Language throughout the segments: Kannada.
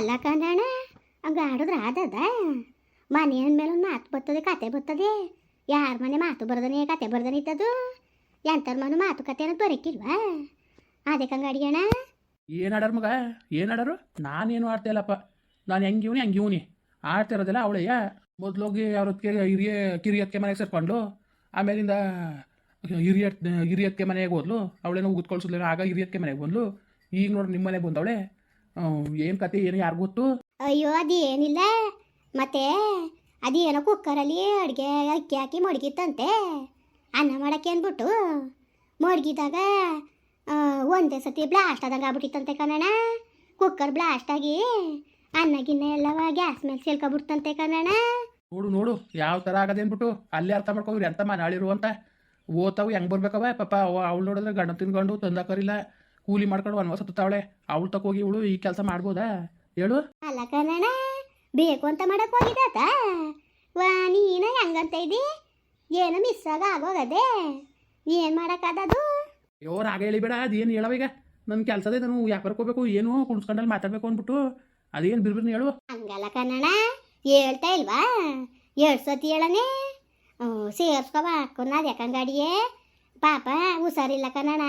ಅಲ್ಲ ಕಂದಣ್ಣ ಹಂಗ ಆಡಿದ್ರೆ ಆದದ? ಮನೆ ಅಂದ್ಮೇಲೆ ಒಂದು ಮಾತು ಬರ್ತದೆ, ಕತೆ ಬರ್ತದೆ. ಯಾರ ಮನೆ ಮಾತು ಬರ್ದನೆ, ಕತೆ ಬರ್ದನೆ ಇದ್ದದು? ಎಂಥರ ಮನೆ ಮಾತುಕತೆ ಅನ್ನೋದು ಬರೋಕ್ಕಿಲ್ವಾ ಅದಕ್ಕೆ ಹಂಗ ಅಡಿಗೆಣ ಏನು ಆಡಾರ ಮಗ? ಏನು ಆಡಾರು? ನಾನೇನು ಆಡ್ತಾ ಇಲ್ಲಪ್ಪ. ನಾನು ಇವನಿ ಆಡ್ತಾ ಇರೋದಿಲ್ಲ ಅವಳೆಯ ಮೊದಲೋಗಿ ಅವ್ರೊತ್ತಿಗೆ ಹಿರಿಯ ಕಿರಿಯಕ್ಕೆ ಮನೆಗೆ ಸೇರ್ಕೊಂಡು, ಆಮೇಲಿಂದ ಹಿರಿಯ ಹಿರಿಯಕ್ಕೆ ಮನೆಗೆ ಹೋದ್ಲು. ಅವಳೇನೋ ಉಗಿದ್ಕೊಳ್ಸಿದ್ಲೇನೋ, ಆಗ ಹಿರಿಯಕ್ಕೆ ಮನೆಗೆ ಬಂದ್ಲು. ಈಗ ನೋಡಿ ನಿಮ್ಮ ಮನೆಗೆ ಬಂದವಳೆ. ಏನು ಕತೆ ಏನು ಯಾರು ಗೊತ್ತು? ಅಯ್ಯೋ ಅದೇನಿಲ್ಲ. ಮತ್ತೆ ಅದೇನೋ ಕುಕ್ಕರಲ್ಲಿ ಅಡುಗೆ ಅಕ್ಕಿ ಹಾಕಿ ಮಡಗಿತ್ತಂತೆ. ಅನ್ನ ಮಾಡಕ್ಕೆ ಅಂದ್ಬಿಟ್ಟು ಮಡಗಿದಾಗ ಒಂದೇ ಸತಿ ಬ್ಲಾಸ್ಟ್ ಆದಂಗೆ ಆಗ್ಬಿಟ್ಟಿತ್ತಂತೆ ಕಣಣ್ಣ ಕುಕ್ಕರ್ ಬ್ಲಾಸ್ಟ್ ಆಗಿ ಅನ್ನ ಗಿನ್ನ ಎಲ್ಲವ ಗ್ಯಾಸ್ ಮೇಲೆ ಸೇಲ್ಕೊಬಿಡ್ತಂತೆ ಕಣಣ್ಣ ನೋಡು ನೋಡು ಯಾವ ಥರ ಆಗದೆ ಅಂದ್ಬಿಟ್ಟು ಅಲ್ಲೇ ಅರ್ಥ ಮಾಡ್ಕೋವ್ರಿ ಎಂತ ಮನಾಳಿರು ಅಂತ. ಓದ್ತಾವು ಹೆಂಗೆ ಬರ್ಬೇಕವ ಪಾಪ ಅವಳು ನೋಡಿದ್ರೆ ಗಂಡ ತಿನ್ಕೊಂಡು ತಂದಾಕರಿಲ್ಲ ಕೂಲಿ ಮಾಡ್ಕೊಂಡು ವನವಾಸ ತುತ್ತಾವಳೆ. ಅವಳು ತಕೋಗಿ ಇವಳು ಈ ಕೆಲಸ ಮಾಡ್ಬೋದಾ? ಹೇಳು. ಅಲ್ಲ ಕಣಣ್ಣ ಬೇಕು ಅಂತ ಮಾಡಕ್ ಹೋಗಿದ್ದಾತ ವಾ ನೀನ ಹೆಂಗಂತ ಇದ್ದಿ ಏನು ಮಿಸ್ ಆಗ ಆಗೋಗದೆ? ಏನು ಮಾಡೋಕ್ಕಾದದು ಅಯ್ಯೋ ರಾಗ ಹೇಳಿಬೇಡ ಅದೇನು ಹೇಳವ ಈಗ? ನನ್ನ ಕೆಲಸದೇ ನಾನು ವ್ಯಾಪಾರಕ್ಕೆ ಹೋಗ್ಬೇಕು ಏನು ಕುಣಿಸ್ಕೊಂಡಲ್ಲಿ ಮಾತಾಡ್ಬೇಕು ಅಂದ್ಬಿಟ್ಟು. ಅದೇನು ಬಿರ್ಬಿರ್ನ ಹೇಳು. ಹಂಗಲ್ಲ ಕನ್ನಡ ಹೇಳ್ತಾ ಇಲ್ವಾ? ಎರಡು ಸತಿ ಹೇಳನೆ. ಸೇರ್ಸ್ಕೊಬ ಹಾಕೊಂಡು ಅದು ಯಾಕಂಗಡಿಯೇ ಪಾಪ ಹುಷಾರಿಲ್ಲ ಕನ್ನಡ.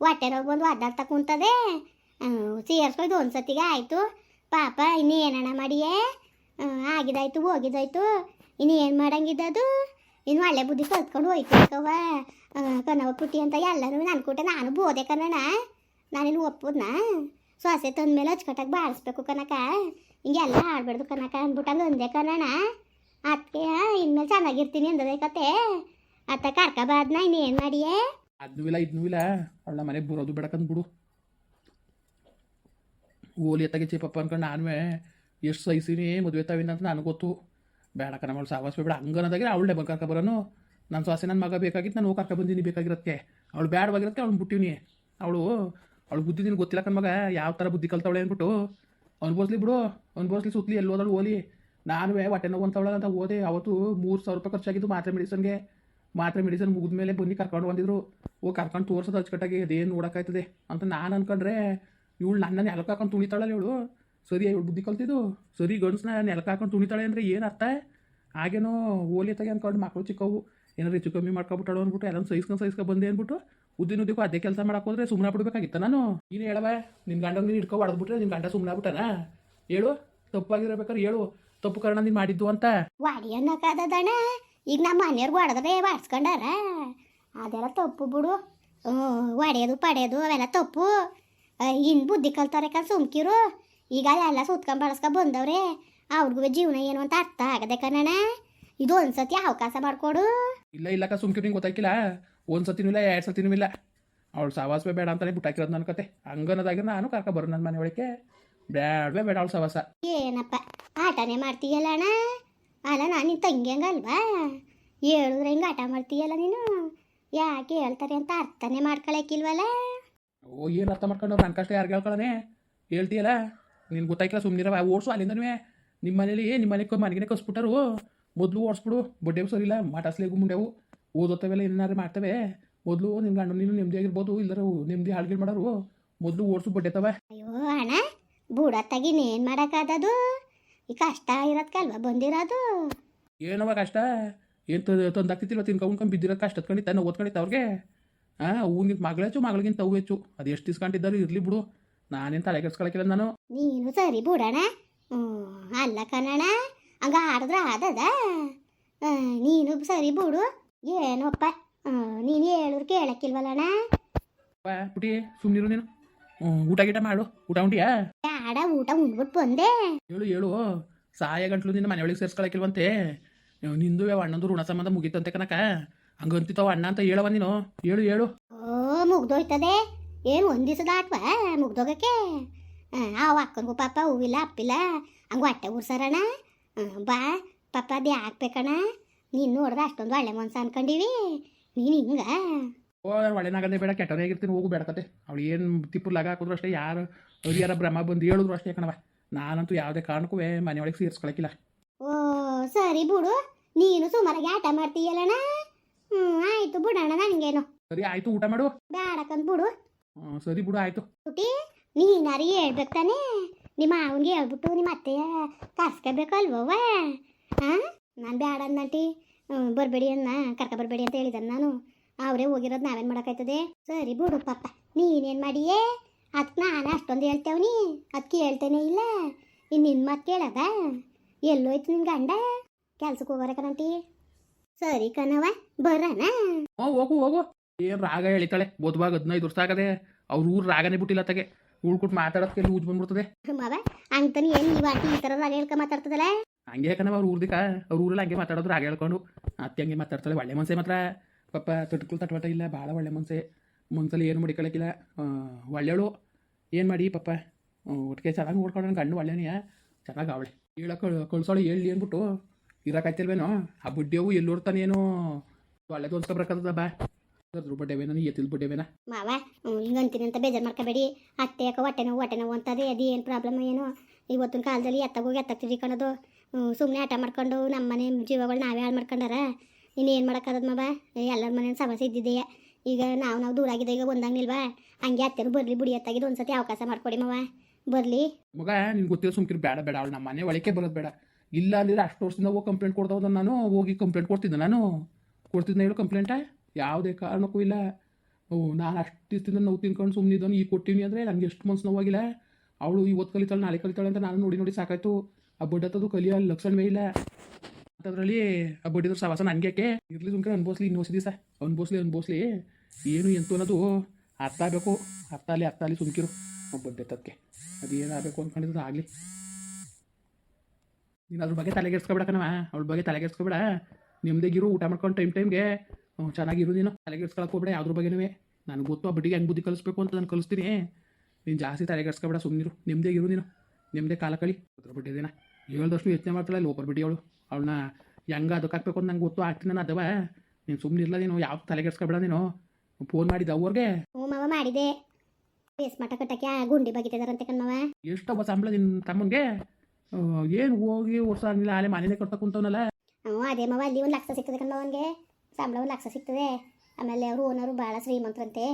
ಹೊಟ್ಟೆ ಬಂದು ಒದ್ದಾಡ್ತಾ ಕುಂತದೆ. ಸೇರಿಸ್ಕೊಯ್ದು ಒಂದು ಸತಿಗೆ ಆಯಿತು. ಪಾಪ, ಇನ್ನೇನಣ್ಣ ಮಾಡಿಯೇ? ಆಗಿದಾಯ್ತು, ಹೋಗಿದಾಯ್ತು. ಇನ್ನೇನು ಮಾಡಂಗಿದ್ದದು? ಇನ್ನು ಒಳ್ಳೆ ಬುದ್ಧಿ ಕಲ್ತ್ಕೊಂಡು ಹೋಯ್ತು ಕವ ಕನ್ನವ ಪುಟ್ಟಿ ಅಂತ ಎಲ್ಲರೂ ಕೂಟ ನಾನು ಬೋದೆ ಕನ್ನಣ ನಾನೇನು ಒಪ್ಪುದ್ನ? ಸೊಸೆ ತಂದ್ಮೇಲೆ ಅಚ್ಚುಕಟ್ಟಾಗಿ ಬಾಳಿಸ್ಬೇಕು ಕನಕ. ಹಿಂಗೆಲ್ಲ ಆಡ್ಬಾರ್ದು ಕನಕ ಅಂದ್ಬಿಟ್ಟಂಗೆ ಅಂದೆ ಕನ್ನಣ ಅದಕ್ಕೆ ಇನ್ಮೇಲೆ ಚೆನ್ನಾಗಿರ್ತೀನಿ ಅಂದದೆ ಕತೆ. ಅತ್ತ ಕರ್ಕಬಾದ್ನ, ಇನ್ನೇನು ಮಾಡಿಯೇ? ಅದನ್ನೂ ಇಲ್ಲ ಇದನ್ನೂ ಇಲ್ಲ. ಅವಳ ಮನೆಗೆ ಬರೋದು ಬೇಡಕಂದ್ ಬಿಡು ಓಲಿ ಎತ್ತಾಗಿ ಚೇಪಪ್ಪ ಅನ್ಕೊಂಡು ನಾನು ಎಷ್ಟು ಸಹಿಸಿನಿ ಮದುವೆ ತಾವಿನ ಅಂತ ನನಗೆ ಗೊತ್ತು. ಬೇಡ ನಮ್ಮ ಅವಳು ಸಾವಾಸ ಬೇಡ. ಹಂಗನದಾಗಿ ಅವಳೇ ಬಂದು ಕರ್ಕ ಬರೋನು. ನನ್ನ ಸ್ವಾಸೆ ನನ್ನ ಮಗ ಬೇಕಾಗಿತ್ತು, ನಾನು ಕರ್ಕ ಬಂದೀನಿ ಬೇಕಾಗಿರತ್ತೆ. ಅವಳು ಬೇಡವಾಗಿರತ್ತೆ ಅವ್ನು ಬಿಟ್ಟಿವ್ನಿ. ಅವಳು ಅವಳು ಬುದ್ಧಿ ನಿನಗೆ ಗೊತ್ತಿಲ್ಲ ಮಗ. ಯಾವ ಥರ ಬುದ್ಧಿ ಕಲ್ತವಳೆ ಅಂದ್ಬಿಟ್ಟು ಅನ್ಬೋಸ್ಲಿ ಬಿಡು. ಅನ್ಬೋಸ್ಲಿ ಸುತ್ತಲಿ ಎಲ್ಲೋದಳು ಓಲಿ. ನಾನು ಹೊಟ್ಟೆ ನೋವು ಅಂತವಳ ಅಂತ ಓದೆ. ಅವತ್ತು ಮೂರು ಸಾವಿರ ರೂಪಾಯಿ ಖರ್ಚಾಗಿದ್ದು ಮಾತ್ರೆ ಮೆಡಿಸನ್ಗೆ. ಮಾತ್ರೆ ಮೆಡಿಸನ್ ಮುಗಿದ್ಮೇಲೆ ಬನ್ನಿ ಕರ್ಕೊಂಡು ಬಂದಿದ್ರು. ಓ, ಕರ್ಕೊಂಡು ತೋರ್ಸೋದು ಅಚ್ಚುಕಟ್ಟಾಗಿ ಅದೇನು ನೋಡೋಕ್ಕಾಯ್ತದೆ ಅಂತ ನಾನು ಅನ್ಕೊಂಡ್ರೆ ಇವಳು ನನ್ನ ನೆಲಕ್ಕೆ ಹಾಕೊಂಡು ತುಣಿತಾಳಲ್ಲ ಇವಳು. ಸರಿ, ಇವಳು ಬುದ್ಧಿ ಕಲ್ತಿದ್ದು. ಸರಿ ಗಂಡ್ಸನ್ನ ನೆಲಕ್ಕೆ ಹಾಕೊಂಡು ತುಣಿತಾಳೆ ಅಂದರೆ ಏನು ಅರ್ಥ? ಹಾಗೇನೋ ಓಲಿ ತೆಗೆ ಅಂದ್ಕೊಂಡು ಮಕ್ಕಳು ಚಿಕ್ಕವು. ಏನಾರು ಹೆಚ್ಚು ಕಮ್ಮಿ ಮಾಡ್ಕೊಬಿಟ್ಟಾಳು ಅಂದ್ಬಿಟ್ಟು ಎಲ್ಲ ಸೈಸ್ಕೊಂಡು ಸೈಸ್ಕ ಬಂದೆ ಅಂದ್ಬಿಟ್ಟು, ಉದ್ದಿನ ಉದ್ದಕ್ಕೂ ಅದೇ ಕೆಲಸ ಮಾಡಕ್ಕೆ ಹೋದ್ರೆ ಸುಮ್ಮನೆ ಬಿಡ್ಬೇಕಾಗಿತ್ತ ನಾನು? ನೀನು ಹೇಳವ ನಿನ್ನ ಗಂಡ ನೀನು ಹಿಡ್ಕೊ ಹೊಡೆದ್ಬಿಟ್ರೆ ನಿನ್ನ ಗಂಡ ಸುಮ್ಮನೆ ಬಿಟ್ಟನ ಹೇಳು ತಪ್ಪಾಗಿರ್ಬೇಕಾದ್ರೆ ಹೇಳು. ತಪ್ಪು ಕಾರಣ ನೀನು ಮಾಡಿದ್ದು ಅಂತ. ಈಗ ನಮ್ಮ ಮನೆಯವ್ರಿಗೆ ಹೊಡೆದ್ರೆ ಬಾಡ್ಸ್ಕೊಂಡಾರ ಅದೆಲ್ಲ ತಪ್ಪು ಬಿಡು. ಒಡೆಯೋದು ಪಡೆಯೋದು ಅವೆಲ್ಲ ತಪ್ಪು. ಇನ್ನು ಬುದ್ಧಿ ಕಲ್ತಾರೆ ಕಲ್ ಸುಮ್ಕಿರು. ಈಗ ಎಲ್ಲ ಸುತ್ಕೊಂಡು ಬಳಸ್ಕೊ ಬಂದವ್ರೆ. ಅವ್ರಿಗೂ ಜೀವನ ಏನು ಅಂತ ಅರ್ಥ ಆಗದೆ ಕಣ ಇದು ಒಂದ್ಸತಿ ಅವಕಾಶ ಮಾಡಿಕೊಡು. ಇಲ್ಲ ಇಲ್ಲಕ್ಕ ಸುಮ್ಕಿರು ನಿಂಗೆ ಗೊತ್ತಾಗಿಲ್ಲ ಒಂದ್ಸತಿನೂ ಇಲ್ಲ ಎರಡು ಸತಿನೂ ಇಲ್ಲ. ಅವಳು ಸವಾಸವೇ ಬೇಡ ಅಂತಾನೆ ಬಿಟ್ಟಾಕಿರೋದು ನನ್ನ ಕತೆ. ಹಂಗನ್ನೋದಾಗ ನಾನು ಕರ್ಕ ಬರೋ ನನ್ನ ಮನೆ ಒಳಗೆ ಬೇಡವೇ ಬೇಡ ಅವಳು ಸವಾಸ. ಏನಪ್ಪ ಆಟನೇ ಮಾಡ್ತೀಯಲ್ಲ ಅಣ್ಣ ಅಲ್ಲ ನಾನು ನಿನ್ನ ತಂಗಿ ಅಲ್ವಾ? ಹೇಳಿದ್ರೆ ಹಿಂಗೆ ಆಟ ಮಾಡ್ತೀಯಲ್ಲ ನೀನು? ಯಾಕೆ ಹೇಳ್ತಾರೆ ಅಂತ ಅರ್ಥನೇ ಮಾಡ್ಕೊಳಕ್ಕಿಲ್ವಲ್ಲ? ಓ ಏನು ಅರ್ಥ ಮಾಡ್ಕೊಂಡು ನನ್ನ ಕಷ್ಟ ಯಾರು ಹೇಳ್ಕೊಳ್ಳೋನೆ ಹೇಳ್ತೀಯಲ್ಲ? ನಿನ್ಗೆ ಗೊತ್ತಾಯ್ಕಲ್ಲ ಸುಮ್ಮನಿರವ ಓಡಿಸು ಅಲ್ಲಿಂದನೇ ನಿಮ್ಮ ಮನೇಲಿ ನಿಮ್ಮ ಮನೆಗೆ ಮನೆಗೆ ಕಸ್ಬಿಟ್ಟರು ಮೊದಲು ಓಡಿಸ್ಬಿಡು ಬಡ್ಡೆ ಸರಿಯಿಲ್ಲ ಮಾಟಾಸ್ಲೇಗು ಮುಂಡೆವು. ಓದೋತ್ತವೆಲ್ಲ ಏನಾರು ಮಾಡ್ತವೆ. ಮೊದಲು ನಿನ್ನ ಗಂಡು ನೀನು ನೆಮ್ಮದಿಯಾಗಿರ್ಬೋದು ಇಲ್ಲರ ನೆಮ್ಮದಿ ಹಾಳ್ಗೀಳು ಮಾಡೋರು. ಮೊದಲು ಓಡಿಸು ಬಡ್ಡೆತವ ಅಯ್ಯೋ ಅಣ್ಣ ಬುಡತ್ತಾಗಿ ಇನ್ನೇನು ಮಾಡೋಕ್ಕಾದದು ಈ ಕಷ್ಟ ಇರೋದ್ಕಲ್ವಾ ಬಂದಿರೋದು. ಏನವ ಕಷ್ಟ. ಏನು ತಂದಾಗ್ತಿತ್ತಿಲ್ಲ ತಿನ್ಕೊ ಉಣ್ಕೊಂಡು ಬಿದ್ದಿರೋದು ಕಷ್ಟ ಹತ್ಕೊಂಡಿತ್ತ ನಾವು ಓದ್ಕೊಂಡಿತ್ತು ಅವ್ರಿಗೆ. ಹಾಂ ಅವು ನಿನ್ನ ಮಗಳು ಹೆಚ್ಚು ಮಗಳಿಗಿಂತ ಅವು ಹೆಚ್ಚು. ಅದು ಎಷ್ಟು ಇಸ್ಕೊಂಡಿದ್ದಾರೆ ಇರಲಿ ಬಿಡು. ನಾನೇನು ತಲೆ ಕೆಡ್ಸ್ಕೊಳಕಿಲ್ಲ ನಾನು. ನೀನು ಸರಿ ಬಿಡೋಣ. ಹ್ಞೂ ಅಲ್ಲ ಕನ್ನಡ ಹಂಗ ಆಡಿದ್ರೆ ಆದದ ನೀನು ಸರಿ ಬಿಡು. ಏನಪ್ಪ. ನೀನು ಹೇಳೋರು ಕೇಳಕ್ಕಿಲ್ವಲ್ಲಣ್ಣ? ಪುಟಿ ಸುಮ್ಮನಿರು ನೀನು. ಊಟ ಗೀಟ ಮಾಡು. ಊಟ ಉಂಟಿಯಾ ಆಡ ಊಟ ಉಂಡ್ಬಿಟ್ಟು ಬಂದೆ. ಹೇಳು ಹೇಳು. ಸಾಯ ಗಂಟ್ಲು ನಿನ್ನ ಮನೆಯೊಳಗೆ ಸೇರ್ಸ್ಕೊಳಕಿಲ್ವಂತೆ. ನಿಂದು ಅಣ್ಣಂದು ಋಣ ಸಂಬಂಧ ಮುಗೀತಂತೆ ಕನಕ ಹಂಗಂತಿತ್ತವ ಅಣ್ಣ ಅಂತ ಹೇಳವ ನೀನು. ಹೇಳು ಹೇಳು. ಓ ಮುಗ್ದೋಯ್ತದೆ. ಏನು ಒಂದು ದಿವಸದ ಆಟ್ವಾ ಮುಗ್ದೋಗಕ್ಕೆ? ಅವ ಅಕ್ಕನಿಗೂ ಪಾಪ ಹೂವಿಲ್ಲ ಅಪ್ಪಿಲ್ಲ. ಹಂಗ ಹೊಟ್ಟೆ ಉರ್ಸರಣ ಬಾ ಪಾಪ ಅದೇ ಹಾಕ್ಬೇಕಣ್ಣ ನೀನು ನೋಡ್ದೆ ಅಷ್ಟೊಂದು ಒಳ್ಳೆ ಮನ್ಸ ಅನ್ಕೊಂಡಿವಿ. ನೀನು ಹಿಂಗ. ಓ ಒಳ್ಳೆನಾಗದೇ ಬೇಡ ಕೆಟ್ಟವನೇ ಆಗಿರ್ತೀನಿ ಹೋಗು ಬೇಡ ಕತೆ. ಅವಳು ಏನು ತಿಪ್ಪು ಲಗ ಹಾಕಿದ್ರು ಅಷ್ಟೇ ಯಾರು ಯಾರ ಭ್ರಮ ಬಂದು ಹೇಳಿದ್ರು ಅಷ್ಟೇ ಕಣವ ನಾನಂತೂ ಯಾವುದೇ ಕಾರಣಕ್ಕೂ ಮನೆಯೊಳಗೆ ಸೇರಿಸ್ಕೊಳಕಿಲ್ಲ. ಓ ಸರಿ ಬಿಡು. ನೀನು ಸುಮಾರಾಗಿ ಆಟ ಮಾಡ್ತೀಯಲ್ಲಣ್ಣ? ಹ್ಞೂ ಆಯಿತು ಬಿಡಣ್ಣ ನನಗೇನು ಸರಿ ಆಯಿತು ಊಟ ಮಾಡು. ಬೇಡಕ್ಕಂತ ಬಿಡು. ಹ್ಞೂ ಸರಿ ಬಿಡು ಆಯಿತು. ಪುಟಿ ನೀನಾರಿ ಹೇಳ್ಬೇಕು ತಾನೇ? ನಿಮ್ಮ ಅವನಿಗೆ ಹೇಳ್ಬಿಟ್ಟು ನಿಮ್ಮ ಅತ್ತೆಯ ಕರ್ಸ್ಕೋಬೇಕಲ್ವವ ಹಾಂ ನಾನು ಬೇಡ ಅಂದಂಟಿ ಬರಬೇಡಿ ಅನ್ನ ಕರ್ಕ ಬರಬೇಡಿ ಅಂತ ಹೇಳಿದ್ದಾನೆ ನಾನು. ಅವರೇ ಹೋಗಿರೋದು ನಾವೇನು ಮಾಡೋಕ್ಕಾಯ್ತದೆ? ಸರಿ ಬಿಡು ಪಾಪ ನೀನೇನು ಮಾಡಿಯೇ? ಅದಕ್ಕೆ ನಾನು ಅಷ್ಟೊಂದು ಹೇಳ್ತೇವನಿ ಅದಕ್ಕೆ ಹೇಳ್ತೇನೆ ಇಲ್ಲ. ಇನ್ನು ನಿನ್ನ ಮಾತು ಕೇಳದ? ಎಲ್ಲೋಯ್ತು ನಿನ್ನ ಗಂಡ? ಕೆಲ್ಸಕ್ಕೆ ಹೋಗೋರೆ ಕಣಂಟಿ. ಸರಿ ಕಣವ ಬರೋಣ. ಹ್ಞೂ ಹೋಗು ಹೋಗು. ಏನು ರಾಗ ಹೇಳಿತಾಳೆ ಬೋದ್ವಾಗ ಹದಿನೈದು ವರ್ಷ ಆಗದೆ. ಅವ್ರ ಊರು ರಾಗನೇ ಬಿಟ್ಟಿಲ್ಲ ತಗೆ ಉಳ್ಕೊಟ್ಟು ಮಾತಾಡೋದಕ್ಕೆ ಊಜ್ ಬಂದ್ಬಿಡ್ತದೆ. ಮಾವ ಅಂತಾನೆ ಏನು ನೀವು ಆಂಟಿ ಈ ಥರ ರಾಗ ಹೇಳ್ಕೊ ಮಾತಾಡ್ತದಲ್ಲ? ಹಂಗೆ ಯಾಕಂದ್ರೆ ಅವ್ರ ಊರ್ದಿಕ ಅವ್ರ ಊರಲ್ಲಿ ಹಂಗೆ ಮಾತಾಡೋದು ರಾಗ ಹೇಳ್ಕೊಂಡು ಅತ್ತೆ ಹಂಗೆ ಮಾತಾಡ್ತಾಳೆ ಒಳ್ಳೆ ಮನ್ಸೆ ಮಾತ್ರ. ಪಾಪ ತೊಟ್ಕುಲ್ ತಟ್ವಾಟ ಇಲ್ಲ ಭಾಳ ಒಳ್ಳೆ ಮನ್ಸೆ. ಮನ್ಸಲ್ಲಿ ಏನು ಮಡಿಕೊಳಕಿಲ್ಲ. ಒಳ್ಳೆಯಳು ಏನು ಮಾಡಿ ಪಾಪ? ಒಟ್ಟಿಗೆ ಚೆನ್ನಾಗಿ ನೋಡ್ಕೊಂಡು ಗಂಡು ಒಳ್ಳೆನೆಯ ಚೆನ್ನಾಗಿ ಅವಳೆ ಕಳ್ ಕಳ್ಸೋಳು ಹೇಳಿ ಅಂದ್ಬಿಟ್ಟು ಇರೋಕಾಯ್ತಿಲ್ವೇನೋ? ಆ ಬುಡ್ಡೆವು ಎಲ್ಲಿ ಏನೋ ಒಳ್ಳೆ ಅನ್ಸ್ಕೊಬ್ರಕ್ಕದ ಬಾ. ಅದ್ರ ನೀ ಎತ್ತಿದ ಬಡ್ಡೆವೇನ ಮಾವ ಹಿಂಗೆ ಅಂತೀನಿ ಅಂತ ಬೇಜಾರು ಮಾಡ್ಕೋಬೇಡಿ. ಅತ್ತೆ ಯಾಕೆ ಹೊಟ್ಟೆ ನೋವು ಹೊಟ್ಟೆ ನೋವು ಅಂತದೆ, ಅದು ಏನು ಪ್ರಾಬ್ಲಮ್ ಏನು? ಇವತ್ತಿನ ಕಾಲದಲ್ಲಿ ಎತ್ತಾಗೋಗಿ ಎತ್ತ ಕಣದು ಸುಮ್ಮನೆ ಆಟ ಮಾಡ್ಕೊಂಡು ನಮ್ಮ ಮನೆ ಜೀವಗಳು ನಾವೇ ಹಾಳು ಮಾಡ್ಕೊಂಡಾರ? ಇನ್ನೇನು ಮಾಡೋಕ್ಕಾಗದು ಮಾವ? ಎಲ್ಲರ ಮನೆ ಸಮಸ್ಯೆ ಇದ್ದಿದೆಯಾ ಈಗ ನಾವು ನಾವು ದೂರ ಆಗಿದೆ ಈಗ ಒಂದಂಗಿಲ್ವಾ ಹಂಗೆ ಅತ್ತೆನೂ ಬರಲಿ ಬುಡಿ ಎತ್ತಾಗಿದ್ದು ಒಂದ್ಸತಿ ಅವಕಾಶ ಮಾಡ್ಕೊಡಿ ಮವ. ಬರಲಿ. ಮಗ ನಿನ್ಗೆ ಗೊತ್ತಿಲ್ಲ ಸುಮ್ಕಿರು ಬೇಡ ಬೇಡ ಅವಳು ನಮ್ಮ ಮನೆ ಒಳಗೆ ಬರೋದು ಬೇಡ. ಇಲ್ಲ ಅಂದ್ರೆ ಅಷ್ಟು ವರ್ಷದಿಂದ ಹೋಗಿ ಕಂಪ್ಲೇಂಟ್ ಕೊಡ್ದವ್ದು ನಾನು, ಹೋಗಿ ಕಂಪ್ಲೇಂಟ್ ಕೊಡ್ತಿದ್ದೆ ನಾನು. ಕೊಡ್ತಿದ್ದೆ ಹೇಳು ಕಂಪ್ಲೇಂಟ ಯಾವುದೇ ಕಾರಣಕ್ಕೂ ಇಲ್ಲ. ಓ, ನಾನು ಅಷ್ಟು ದಿವಸದಿಂದ ನೋವು ತಿನ್ಕೊಂಡು ಸುಮ್ಮನಿದ್ದನು ಈಗ ಕೊಟ್ಟಿನಿ ಅಂದರೆ ನನಗೆ ಎಷ್ಟು ಮನ್ಸು ನೋವಾಗಿಲ್ಲ. ಅವಳು ಇವತ್ತು ಕಲಿತಾಳೆ, ನಾಳೆ ಕಲಿತಾಳೆ ಅಂತ ನಾನು ನೋಡಿ ನೋಡಿ ಸಾಕಾಯ್ತು. ಆ ಬಡ್ಡತ್ತದು ಕಲಿಯೋ ಲಕ್ಷಣವೇ ಇಲ್ಲ. ಅಂಥದ್ರಲ್ಲಿ ಆ ಬಡ್ಡಿದ್ರ ಸವಾಸ ನನಗೆ ಯಾಕೆ ಇರಲಿ ಸುಮ್ಕರ ಅನ್ಬೋಸ್ಲಿ ಇನ್ನೂ ದಿವಸ ಅನ್ಬೋಸ್ಲಿ ಅನ್ಬೋಸ್ಲಿ ಏನು, ಎಂತ ಅನ್ನೋದು ಅರ್ಥ ಆಗಬೇಕು. ಅರ್ಥ ಅಲ್ಲಿ ಅರ್ಥ ಅಲ್ಲಿ ಸುಮ್ಕಿರು. ಬಡ್ಡೆತ್ತದಕ್ಕೆ ಅದು ಏನಾಗಬೇಕು ಅಂದ್ಕೊಂಡಿದ್ರು ಆಗಲಿ. ನೀನು ಅದ್ರ ಬಗ್ಗೆ ತಲೆಗೆಡ್ಸ್ಕೊಬೇಡಕ್ಕ ಅವ್ಳ ಬಗ್ಗೆ ತಲೆಗೆಡ್ಸ್ಕೊಬೇಡ. ನಿಮ್ದೇಗಿರು ಊಟ ಮಾಡ್ಕೊಂಡು ಟೈಮ್ ಟೈಮ್ಗೆ. ಚೆನ್ನಾಗಿರು ನೀನು. ತಲೆಗೆಡ್ಸ್ಕೊಳಕ್ಕೆ ಹೋಗ್ಬೇಡ, ಯಾವ್ದ್ರ ಬಗ್ಗೆನೂ. ನನಗೆ ಗೊತ್ತು, ಆ ಬಡ್ಡಿಗೆ ಹೆಂಗೆ ಬುದ್ಧಿ ಕಲಿಸ್ಬೇಕು ಅಂತ ನಾನು ಕಲಿಸ್ತೀನಿ. ನೀನು ಜಾಸ್ತಿ ತಲೆಗೆಡ್ಸ್ಕೊಬೇಡ ಸುಮ್ಮನಿರು ನಿಮ್ದೇಗಿರು ನೀನು. ನಿಮ್ಮದೇ ಕಾಲ ಕಳಿ. ಅದ್ರ ಬಡ್ಡಿ ದಿನ ಹೇಳ್ದಷ್ಟು ಯೋಚನೆ ಮಾಡ್ತಾಳೆ ಲೋಪರ್ ಅವಳು. ಅವಳನ್ನ ಹೆಂಗ ಅದಕ್ಕೆ ಹಾಕ್ಬೇಕು ಅಂತ ನಂಗೆ ಗೊತ್ತು ಆಗ್ತೀನಿ ನಾನು ಅದವ. ನೀನು ಸುಮ್ಮನಿರಲ್ಲ ನೀನು ಯಾವ ತಲೆಗೆಡ್ಸ್ಕೊಬೇಡ ನೀನು. ಫೋನ್ ಮಾಡಿದ್ದ ಅವ್ರಿಗೆ. ಹ್ಞೂ ಮಾವ ಮಾಡಿದೆ. ಬೇಸ್ ಮಠ ಕಟ್ಟಕ್ಕೆ ಗುಂಡಿ ಬಗಿತಿದಾರಂತೆ ಕಣ್ಮವ. ಎಷ್ಟವ ಸಂಬಳ ನಿನ್ನ ತಮ್ಮನಿಗೆ ಏನು ಹೋಗಿ ವರ್ಷ ಆಗಿಲ್ಲ ಅಲ್ಲೇ ಮನೇನೆ ಕಟ್ತಾ ಕುಂತವನಲ್ಲ. ಹ್ಞೂ ಅದೇ ಮಾವ ಅಲ್ಲಿ ಒಂದು ಲಕ್ಷ ಸಿಗ್ತದೆ ಕಣ್ಮವ ಅವನಿಗೆ. ಸಂಬಳ ಒಂದು ಲಕ್ಷ ಸಿಗ್ತದೆ. ಆಮೇಲೆ ಅವರು ಓನರು ಭಾಳ ಶ್ರೀಮಂತರಂತೆ.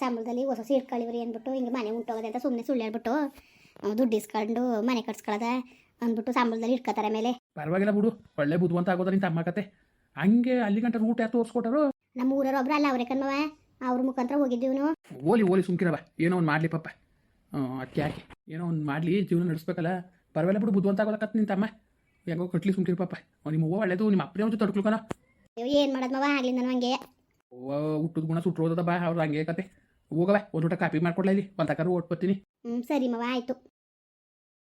ಸಂಬಳದಲ್ಲಿ ಹೊಸ ಹೊಸ ಕಳಿವ್ರಿ ಅಂದ್ಬಿಟ್ಟು ಹಿಂಗೆ ಮನೆ ಉಂಟೋಗದೆ ಅಂತ ಸುಮ್ಮನೆ ಸುಳ್ಳು ಹೇಳ್ಬಿಟ್ಟು ದುಡ್ಡು ಇಸ್ಕೊಂಡು ಮನೆ ಕಟ್ಸ್ಕೊಳ್ಳೋದ ಅಂದ್ಬಿಟ್ಟು ಸಂಬಳದಲ್ಲಿ ಇಟ್ಕೋತಾರೆ ಮೇಲೆ ಪರವಾಗಿಲ್ಲ ಬಿಡು. ಒಳ್ಳೆ ಬುದ್ಧಿವಂತ ಆಗೋದ ನಿಂತಮ್ಮ ತಮ್ಮ ಕತೆ. ಹಂಗೆ ಅಲ್ಲಿ ಗಂಟ ರೂಟ್ ಯಾ ತೋರಿಸ್ಕೊಟ್ರು? ನಮ್ಮ ಊರವ್ರು ಒಬ್ರ ಅಲ್ಲ ಅವ್ರೆ ಕಣ್ಮವ ಅವ್ರ ಮುಖಾಂತರ ಹೋಗಿದ್ದೀವಿ ನಾವು ಓಲಿ ಓಲಿ ಸುಮ್ಕಿರವ ಏನೋ ಒಂದು ಮಾಡಲಿ ಪಪ್ಪ ಅದಕ್ಕೆ ಯಾಕೆ ಏನೋ ಒಂದು ಮಾಡಲಿ ಜೀವನ ನಡೆಸ್ಬೇಕಲ್ಲ. ಪರವಾಗಿಲ್ಲ ಬಿಡು ಬುದ್ಧಿವಂತ ಆಗೋದಕ್ಕತ್ ನಿಂತಮ್ಮ ಯಾಕೋ ಹೆಂಗೋ ಕಟ್ಲಿ ಸುಮ್ಕಿರಿ ಪಪ್ಪ ನಿಮ್ಮ ಅವ್ವ ಒಳ್ಳೇದು ನಿಮ್ಮ ಅಪ್ಪನೇ ಒಂದು ತಡ್ಕೊಳ್ಕೋಣ ಏನು ಮಾಡೋದು ಮಾವ ಆಗಲಿ ನಾನು ಹಂಗೆ ಹುಟ್ಟದ ಗುಣ ಸುಟ್ಟೋದದ ಬಾ ಅವ್ರು ಹಂಗೆ ಕತೆ. ಹೋಗವ ಒಂದು ಊಟ ಕಾಪಿ ಮಾಡ್ಕೊಡ್ಲಾ ಇಲ್ಲಿ. ಒಂದು ತಕಾರ ಓಟ್ ಬರ್ತೀನಿ. ಹ್ಞೂ ಸರಿ ಮಾವ ಆಯಿತು.